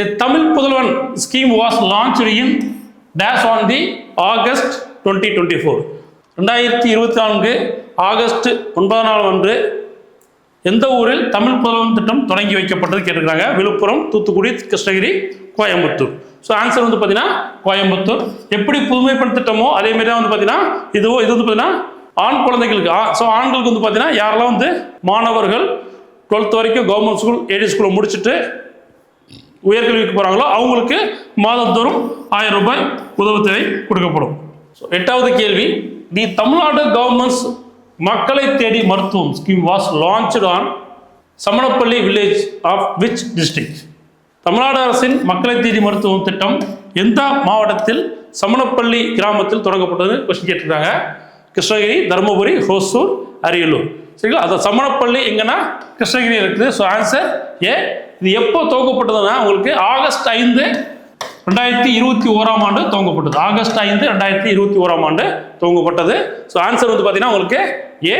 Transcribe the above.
The Tamil Puthalvan scheme was launch in dash on the August twenty twenty four ரெண்டாயிரத்தி இருபத்தி நான்கு August ஒன்பதாம் நாள் அன்று எந்த ஊரில் தமிழ் புதல்வன் திட்டம் தொடங்கி வைக்கப்பட்டது கேட்டுக்கிறாங்க விழுப்புரம் தூத்துக்குடி கிருஷ்ணகிரி கோயம்புத்தூர். ஸோ ஆன்சர் வந்து பார்த்தீங்கன்னா கோயம்புத்தூர். எப்படி புதுமைப்பெண் திட்டமோ அதே மாதிரி தான் வந்து பார்த்தீங்கன்னா இதுவோ இது வந்து பார்த்தீங்கன்னா ஆண் குழந்தைகளுக்கு. ஸோ ஆண்களுக்கு வந்து பார்த்தீங்கன்னா யாரெல்லாம் வந்து மாணவர்கள் டுவெல்த் வரைக்கும் கவர்மெண்ட் ஸ்கூல் ஏடி ஸ்கூலை முடிச்சுட்டு உயர்கல்விக்கு போகிறாங்களோ அவங்களுக்கு மாதந்தோறும் ஆயிரம் ரூபாய் உதவித்தொகை கொடுக்கப்படும். ஸோ எட்டாவது கேள்வி தி Tamil Nadu governments Makkalai Thedi Maruthuvam scheme was launched on Samanapalli village of which district Tamil Nadu அரசின் மக்களை தேடி மருத்துவம் திட்டம் எந்த மாவட்டத்தில் சமணப்பள்ளி கிராமத்தில் தொடங்கப்பட்டது கொஸ்டின் கேட்டிருக்காங்க. கிருஷ்ணகிரி தருமபுரி ஹோசூர் அரியலூர். சரிங்களா? அது சமணப்பள்ளி எங்கன்னா கிருஷ்ணகிரி இருக்குது. ஸோ ஆன்சர் ஏ இது எப்போ துவக்கப்பட்டதுன்னா உங்களுக்கு ஆகஸ்ட் ஐந்து ரெண்டாயிரத்தி இருபத்தி ஓராம் ஆண்டு துவங்கப்பட்டது. ஆகஸ்ட் ஐந்து ரெண்டாயிரத்தி இருபத்தி ஓராம் ஆண்டு துவங்கப்பட்டது. ஸோ ஆன்சர் வந்து பார்த்தீங்கன்னா உங்களுக்கு ஏ